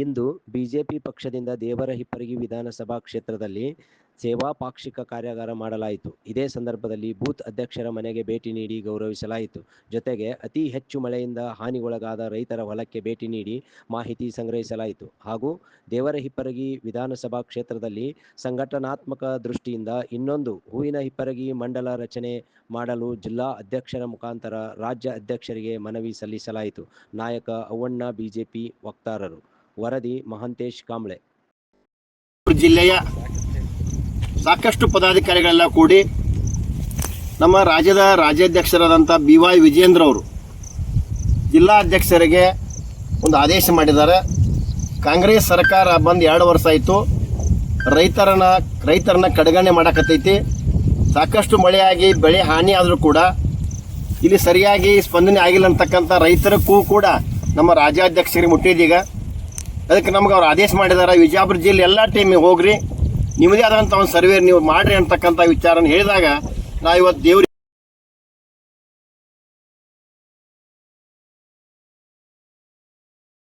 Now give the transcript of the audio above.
ಇಂದು BJP ಪಕ್ಷದಿಂದ ದೇವರ ಹಿಪ್ಪರಗಿ ವಿಧಾನಸಭಾ ಕ್ಷೇತ್ರದಲ್ಲಿ ಸೇವಾ ಪಾಕ್ಷಿಕ ಕಾರ್ಯಾಗಾರ ಮಾಡಲಾಯಿತು. ಇದೇ ಸಂದರ್ಭದಲ್ಲಿ ಬೂತ್ ಅಧ್ಯಕ್ಷರ ಮನೆಗೆ ಭೇಟಿ ನೀಡಿ ಗೌರವಿಸಲಾಯಿತು. ಜೊತೆಗೆ ಅತಿ ಹೆಚ್ಚು ಮಳೆಯಿಂದ ಹಾನಿಗೊಳಗಾದ ರೈತರ ಹೊಲಕ್ಕೆ ಭೇಟಿ ನೀಡಿ ಮಾಹಿತಿ ಸಂಗ್ರಹಿಸಲಾಯಿತು. ಹಾಗೂ ದೇವರ ಹಿಪ್ಪರಗಿ ವಿಧಾನಸಭಾ ಕ್ಷೇತ್ರದಲ್ಲಿ ಸಂಘಟನಾತ್ಮಕ ದೃಷ್ಟಿಯಿಂದ ಇನ್ನೊಂದು ಹೂವಿನ ಹಿಪ್ಪರಗಿ ಮಂಡಲ ರಚನೆ ಮಾಡಲು ಜಿಲ್ಲಾ ಅಧ್ಯಕ್ಷರ ಮುಖಾಂತರ ರಾಜ್ಯ ಅಧ್ಯಕ್ಷರಿಗೆ ಮನವಿ ಸಲ್ಲಿಸಲಾಯಿತು. ನಾಯಕ ಅವ್ವಣ್ಣ ಬಿಜೆಪಿ ವಕ್ತಾರರು. ವರದಿ ಮಹಂತೇಶ್ ಕಾಂಬ್ಳೆ. ಜಿಲ್ಲೆಯ ಸಾಕಷ್ಟು ಪದಾಧಿಕಾರಿಗಳೆಲ್ಲ ಕೂಡಿ ನಮ್ಮ ರಾಜ್ಯದ ರಾಜ್ಯಾಧ್ಯಕ್ಷರಾದಂಥ ಬಿ ವೈ ವಿಜೇಂದ್ರ ಅವರು ಜಿಲ್ಲಾ ಅಧ್ಯಕ್ಷರಿಗೆ ಒಂದು ಆದೇಶ ಮಾಡಿದ್ದಾರೆ. ಕಾಂಗ್ರೆಸ್ ಸರ್ಕಾರ ಬಂದು ಎರಡು ವರ್ಷ ಆಯಿತು. ರೈತರನ್ನ ರೈತರನ್ನ ಕಡೆಗಣೆ ಮಾಡಕತ್ತೈತಿ. ಸಾಕಷ್ಟು ಮಳೆಯಾಗಿ, ಬೆಳೆ ಹಾನಿ ಆದರೂ ಕೂಡ ಇಲ್ಲಿ ಸರಿಯಾಗಿ ಸ್ಪಂದನೆ ಆಗಿಲ್ಲ ಅಂತಕ್ಕಂಥ ರೈತರಕ್ಕೂ ಕೂಡ ನಮ್ಮ ರಾಜ್ಯಾಧ್ಯಕ್ಷರಿಗೆ ಮುಟ್ಟಿದೀಗ ಅದಕ್ಕೆ ನಮ್ಗೆ ಅವ್ರು ಆದೇಶ ಮಾಡಿದ್ದಾರೆ ವಿಜಯಪುರ ಜಿಲ್ಲೆ ಎಲ್ಲ ಟೀಮಿಗೆ ಹೋಗ್ರಿ. ನಿಮ್ಮದೇ ಆದಂಥ ಒಂದು ಸರ್ವೇ ನೀವು ಮಾಡ್ರಿ ಅಂತಕ್ಕಂಥ ವಿಚಾರನ ಹೇಳಿದಾಗ ನಾವು ಇವತ್ತು ದೇವ್ರ